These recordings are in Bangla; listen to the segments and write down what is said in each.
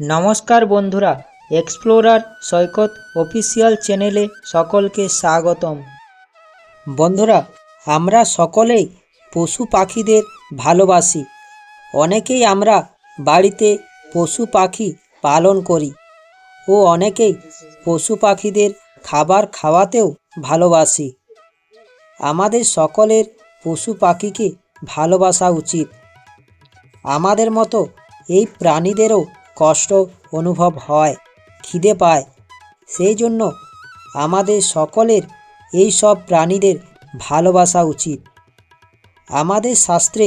নমস্কার বন্ধুরা এক্সপ্লোরার সৈকত অফিসিয়াল চ্যানেলে সকলকে স্বাগতম। বন্ধুরা, আমরা সকলেই পশু পাখিদের ভালোবাসি। অনেকেই আমরা বাড়িতে পশু পাখি পালন করি ও অনেকেই পশু পাখিদের খাবার খাওয়াতেও ভালোবাসি। আমাদের সকলের পশু পাখিকে ভালোবাসা উচিত। আমাদের মতো এই প্রাণীদেরও কষ্ট অনুভব হয়, খিদে পায়। সেই জন্য আমাদের সকলের এই সব প্রাণীদের ভালোবাসা উচিত। আমাদের শাস্ত্রে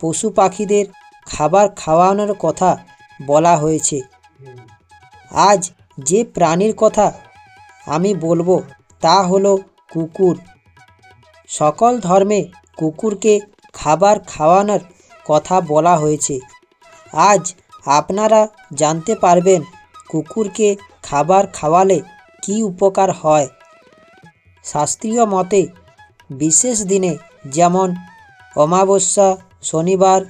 পশু পাখিদের খাবার খাওয়ানোর কথা বলা হয়েছে। আজ যে প্রাণীর কথা আমি বলব তা হলো কুকুর। সকল ধর্মে কুকুরকে খাবার খাওয়ানোর কথা বলা হয়েছে। আজ আপনারা জানতে পারবেন কুকুরকে খাবার খাওয়ালে কি উপকার হয়। শাস্ত্রীয় মতে, বিশেষ দিনে যেমন অমাবস্যা, শনিবার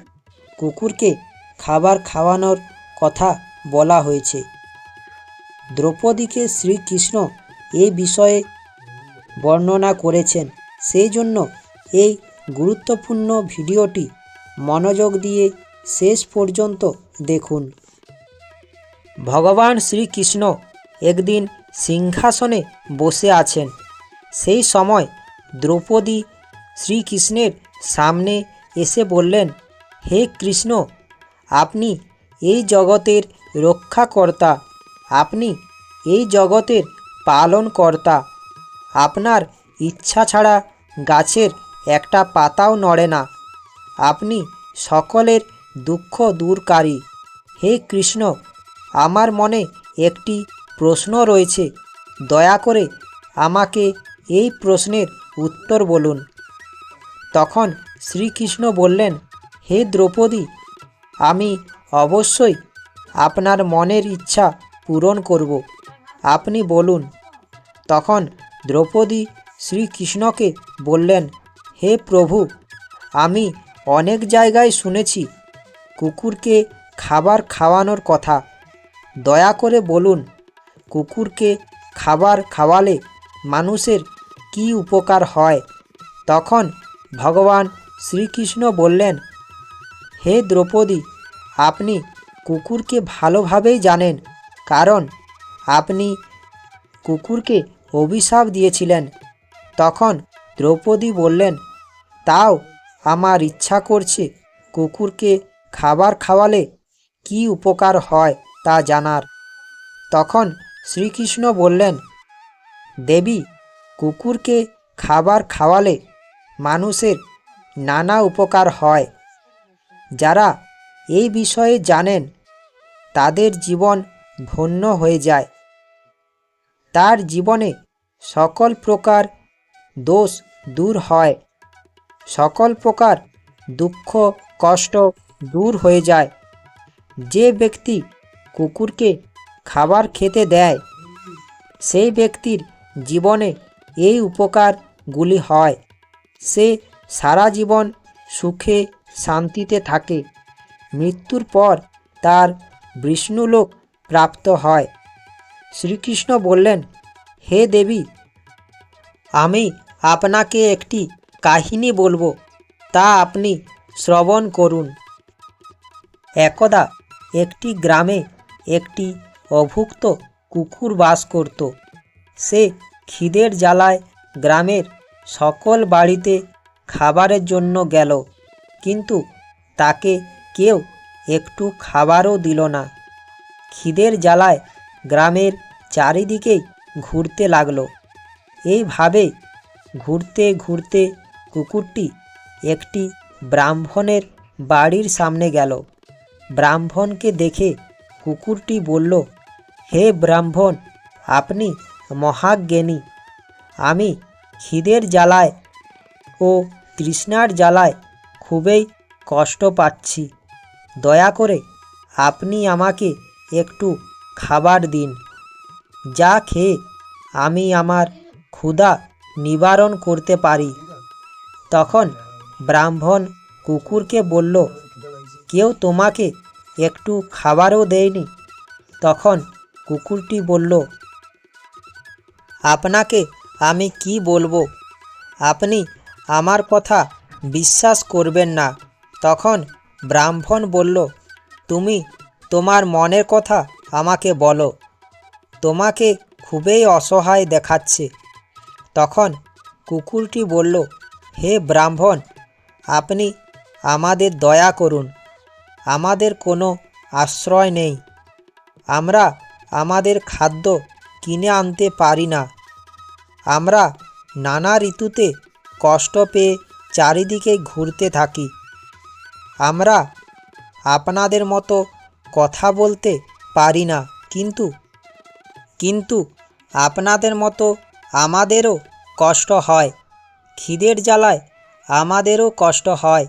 কুকুরকে খাবার খাওয়ানোর কথা বলা হয়েছে। দ্রৌপদীকে শ্রীকৃষ্ণ এই বিষয়ে বর্ণনা করেছেন। সেই জন্য এই গুরুত্বপূর্ণ ভিডিওটি মনোযোগ দিয়ে শেষ পর্যন্ত দেখুন। ভগবান শ্রীকৃষ্ণ একদিন সিংহাসনে বসে আছেন। সেই সময় দ্রৌপদী শ্রীকৃষ্ণের সামনে এসে বললেন, হে কৃষ্ণ, আপনি এই জগতের রক্ষাকর্তা, আপনি এই জগতের পালনকর্তা। আপনার ইচ্ছা ছাড়া গাছের একটা পাতাও নড়ে না। আপনি সকলের দুঃখ দূরকারী। হে কৃষ্ণ, আমার মনে একটি প্রশ্ন রয়েছে। দয়া করে আমাকে এই প্রশ্নের উত্তর বলুন। তখন শ্রীকৃষ্ণ বললেন, হে দ্রৌপদী, আমি অবশ্যই আপনার মনের ইচ্ছা পূরণ করব। আপনি বলুন। তখন দ্রৌপদী শ্রীকৃষ্ণকে বললেন, হে প্রভু, আমি অনেক জায়গায় শুনেছি, কুকুরকে খাবার খাওয়ানোর কথা। দয়া করে বলুন, কুকুরকে খাবার খাওয়ালে মানুষের কি উপকার হয়? তখন ভগবান শ্রীকৃষ্ণ বললেন, হে দ্রৌপদী, আপনি কুকুরকে ভালোভাবেই জানেন, কারণ আপনি কুকুরকে অভিশাপ দিয়েছিলেন। তখন দ্রৌপদী বললেন, তাও আমার ইচ্ছা করছে কুকুরকে খাবার খাওয়ালে কি উপকার হয় তা জানার। তখন শ্রীকৃষ্ণ বললেন, দেবী, কুকুরকে খাবার খাওয়ালে মানুষের নানা উপকার হয়। যারা এই বিষয়ে জানেন, তাদের জীবন ধন্য হয়ে যায়। তার জীবনে সকল প্রকার দোষ দূর হয়। সকল প্রকার দুঃখ কষ্ট দূর হয়ে যায়। যে ব্যক্তি কুকুরকে খাবার খেতে দেয়, সেই ব্যক্তির জীবনে এই উপকারগুলি হয়। সে সারা জীবন সুখে, শান্তিতে থাকে। মৃত্যুর পর তার বিষ্ণুলোক প্রাপ্ত হয়। শ্রীকৃষ্ণ বললেন, হে দেবী, আমি আপনাকে একটি কাহিনী বলব। তা আপনি শ্রবণ করুন। একদা একটি গ্রামে একটি অভুক্ত কুকুর বাস করত। সে খিদের জ্বালায় গ্রামের সকল বাড়িতে খাবারের জন্য গেল, কিন্তু তাকে কেউ একটু খাবারও দিল না। খিদের জ্বালায় গ্রামের চারিদিকেই ঘুরতে লাগল। এইভাবে ঘুরতে ঘুরতে কুকুরটি একটি ব্রাহ্মণের বাড়ির সামনে গেল। ব্রাহ্মণকে দেখে কুকুরটি বলল, হে ব্রাহ্মণ, আপনি মহাজ্ঞানী। আমি খিদের জ্বালায় ও তৃষ্ণার জ্বালায় খুবই কষ্ট পাচ্ছি। দয়া করে আপনি আমাকে একটু খাবার দিন। যা খেয়ে আমি আমার ক্ষুধা নিবারণ করতে পারি। তখন ব্রাহ্মণ কুকুরকে বলল, কেউ তোমাকে একটু খাবারও দেয়নি। তখন কুকুরটি বলল, আপনাকে আমি কি বলব? আপনি আমার কথা বিশ্বাস করবেন না। তখন ব্রাহ্মণ বলল, তুমি তোমার মনের কথা আমাকে বলো। তোমাকে খুবই অসহায় দেখাচ্ছে। তখন কুকুরটি বলল, হে ব্রাহ্মণ, আপনি আমাদের দয়া করুন। আমাদের কোনো আশ্রয় নেই। আমরা আমাদের খাদ্য কিনে আনতে পারি না। আমরা নানা ঋতুতে কষ্ট পেয়ে চারিদিকে ঘুরতে থাকি। আমরা আপনাদের মতো কথা বলতে পারি না, কিন্তু কিন্তু আপনাদের মতো আমাদেরও কষ্ট হয়। খিদের জ্বালায় আমাদেরও কষ্ট হয়।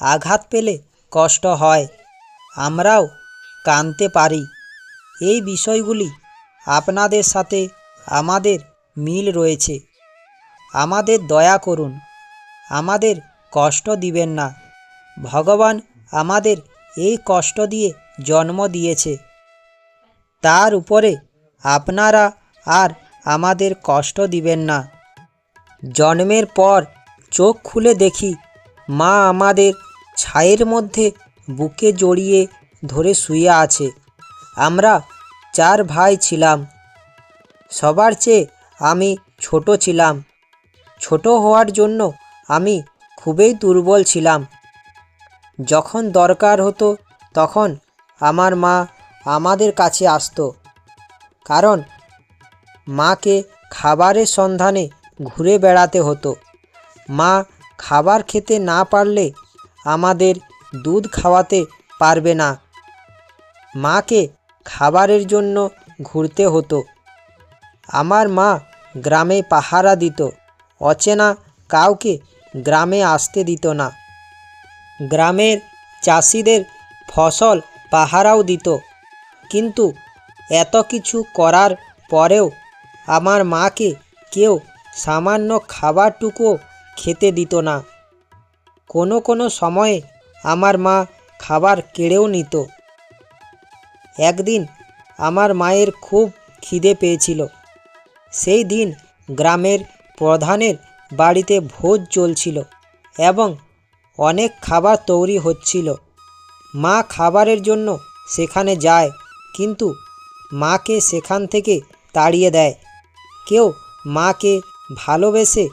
আঘাত পেলে কষ্ট হয়। আমরাও কাঁদতে পারি। এই বিষয়গুলি আপনাদের সাথে আমাদের মিল রয়েছে। আমাদের দয়া করুন। আমাদের কষ্ট দিবেন না। ভগবান আমাদের এই কষ্ট দিয়ে জন্ম দিয়েছে। তার উপরে আপনারা আর আমাদের কষ্ট দিবেন না। জন্মের পর চোখ খুলে দেখি মা আমাদের ছায়ের মধ্যে বুকে জড়িয়ে ধরে শুয়ে আছে। আমরা চার ভাই ছিলাম। সবার চেয়ে আমি ছোট ছিলাম। ছোট হওয়ার জন্য আমি খুবই দুর্বল ছিলাম। যখন দরকার হতো তখন আমার মা আমাদের কাছে আসতো। কারণ মাকে খাবারের সন্ধানে ঘুরে বেড়াতে হতো। মা খাবার খেতে না পারলে আমাদের দুধ খাওয়াতে পারবে না। মাকে খাবারের জন্য ঘুরতে হতো। আমার মা গ্রামে পাহারা দিত, অচেনা কাউকে গ্রামে আসতে দিত না। গ্রামের চাষিদের ফসল পাহারাও দিত, কিন্তু এত কিছু করার পরেও আমার মাকে কেউ সামান্য খাবারটুকুও খেতে দিত না। কোনো কোনো সময়ে আমার মা খাবার কেড়েও নিত। একদিন আমার মায়ের খুব খিদে পেয়েছিল। সেই দিন গ্রামের প্রধানের বাড়িতে ভোজ চলছিল এবং অনেক খাবার তৈরি হচ্ছিল। মা খাবারের জন্য সেখানে যায়, কিন্তু মাকে সেখান থেকে তাড়িয়ে দেয়। কেউ মাকে ভালোবেসে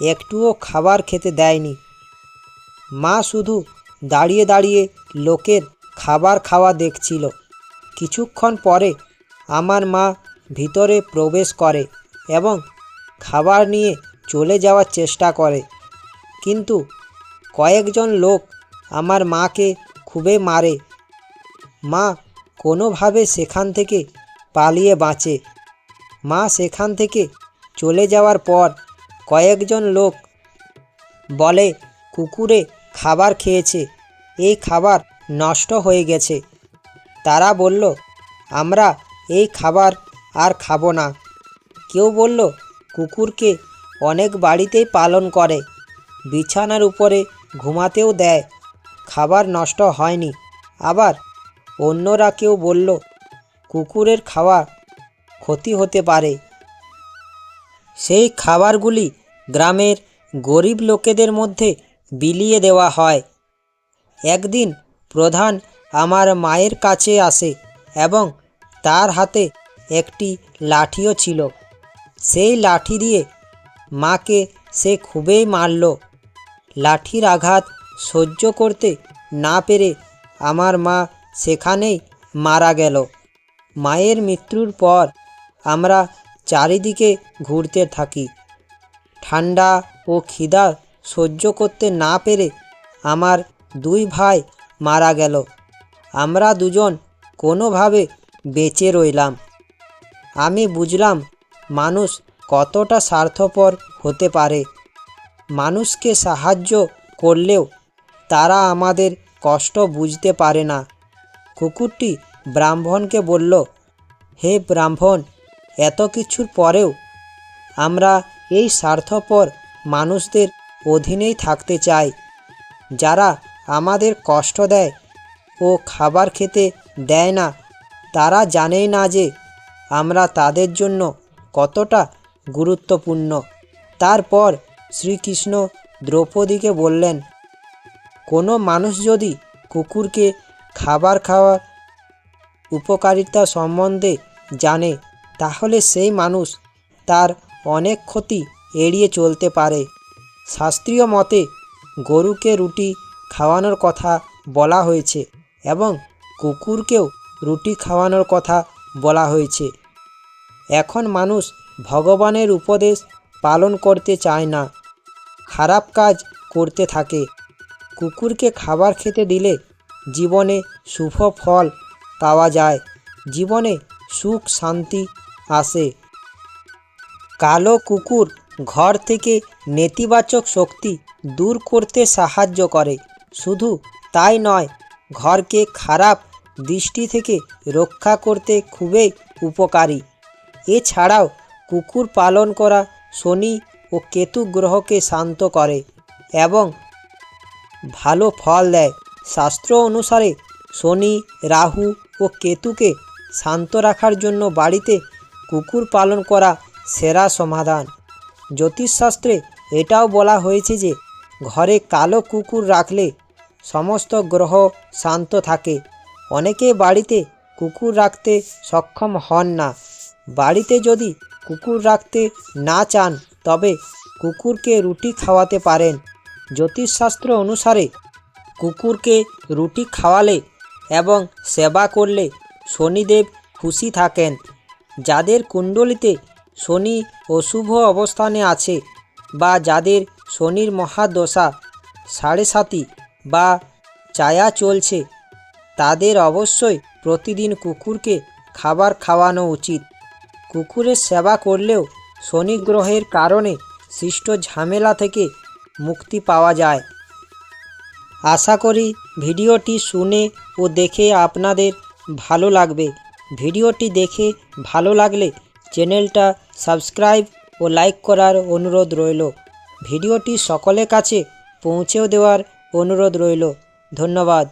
একটুও খাবার খেতে দেয়নি। মা শুধু দাঁড়িয়ে দাঁড়িয়ে লোকের খাবার খাওয়া দেখছিল। কিছুক্ষণ পরে আমার মা ভিতরে প্রবেশ করে এবং খাবার নিয়ে চলে যাওয়ার চেষ্টা করে। কিন্তু কয়েকজন লোক আমার মাকে খুবই মারে। মা কোনোভাবে সেখান থেকে পালিয়ে বাঁচে। মা সেখান থেকে চলে যাওয়ার পর কয়েকজন লোক বলে, কুকুরে খাবার খেয়েছে। এই খাবার নষ্ট হয়ে গেছে। তারা বলল, আমরা এই খাবার আর খাব না। কেউ বলল, কুকুরকে অনেক বাড়িতেই পালন করে, বিছানার উপরে ঘুমাতেও দেয়, খাবার নষ্ট হয়নি। আবার অন্যরা কেউ বলল, কুকুরের খাওয়া ক্ষতি হতে পারে। সেই খাবারগুলি গ্রামের গরিব লোকেদের মধ্যে বিলিয়ে দেওয়া হয়। একদিন প্রধান আমার মায়ের কাছে আসে এবং তার হাতে একটি লাঠিও ছিল। সেই লাঠি দিয়ে মাকে সে খুবই মারল। লাঠির আঘাত সহ্য করতে না পেরে আমার মা সেখানেই মারা গেল। মায়ের মৃত্যুর পর আমরা চারিদিকে ঘুরতে থাকি। ঠান্ডা ও খিদা সহ্য করতে না পেরে আমার দুই ভাই মারা গেল। আমরা দুজন কোনোভাবে বেঁচে রইলাম। আমি বুঝলাম মানুষ কতটা স্বার্থপর হতে পারে। মানুষকে সাহায্য করলেও তারা আমাদের কষ্ট বুঝতে পারে না। কুকুরটি ব্রাহ্মণকে বলল, হে ব্রাহ্মণ, এত কিছুর পরেও আমরা এই স্বার্থপর মানুষদের অধীনেই থাকতে চাই যারা আমাদের কষ্ট দেয় ও খাবার খেতে দেয় না, তারা জানেই না যে আমরা তাদের জন্য কতটা গুরুত্বপূর্ণ। তারপর শ্রীকৃষ্ণ দ্রৌপদীকে বললেন, কোনো মানুষ যদি কুকুরকে খাবার খাওয়ার উপকারিতা সম্বন্ধে জানে, তাহলে সেই মানুষ তার অনেক ক্ষতি এড়িয়ে চলতে পারে। শাস্ত্রীয় মতে গরুকে রুটি খাওয়ানোর কথা বলা হয়েছে এবং কুকুরকেও রুটি খাওয়ানোর কথা বলা হয়েছে। এখন মানুষ ভগবানের উপদেশ পালন করতে চায় না, খারাপ কাজ করতে থাকে। কুকুরকে খাবার খেতে দিলে জীবনে শুভ ফল পাওয়া যায়, জীবনে সুখ শান্তি আসে। কালো কুকুর ঘর থেকে নেতিবাচক শক্তি দূর করতে সাহায্য করে। শুধু তাই নয়, ঘরকে খারাপ দৃষ্টি থেকে রক্ষা করতে খুবই উপকারী। এছাড়াও কুকুর পালন করা শনি ও কেতু গ্রহকে শান্ত করে এবং ভালো ফল দেয়। শাস্ত্র অনুসারে শনি, রাহু ও কেতুকে শান্ত রাখার জন্য বাড়িতে কুকুর পালন করা সেরা সমাধান। জ্যোতিষশাস্ত্রে এটাও বলা হয়েছে যে, ঘরে কালো কুকুর রাখলে সমস্ত গ্রহ শান্ত থাকে। অনেকে বাড়িতে কুকুর রাখতে সক্ষম হন না। বাড়িতে যদি কুকুর রাখতে না চান, তবে কুকুরকে রুটি খাওয়াতে পারেন। জ্যোতিষশাস্ত্র অনুসারে কুকুরকে রুটি খাওয়ালে এবং সেবা করলে শনিদেব খুশি থাকেন। যাদের কুণ্ডলিতে শনি অশুভ অবস্থানে আছে বা যাদের শনির মহাদশা সাড়ে সাতি বা চায়া চলছে, তাদের অবশ্যই প্রতিদিন কুকুরকে খাবার খাওয়ানো উচিত। কুকুরের সেবা করলেও শনি গ্রহের কারণে সৃষ্ট ঝামেলা থেকে মুক্তি পাওয়া যায়। আশা করি ভিডিওটি শুনে ও দেখে আপনাদের ভালো লাগবে। ভিডিওটি দেখে ভালো লাগলে চ্যানেলটা সাবস্ক্রাইব ও লাইক করার অনুরোধ রইল। ভিডিওটি সকলের কাছে পৌঁছেও দেওয়ার অনুরোধ রইল। ধন্যবাদ।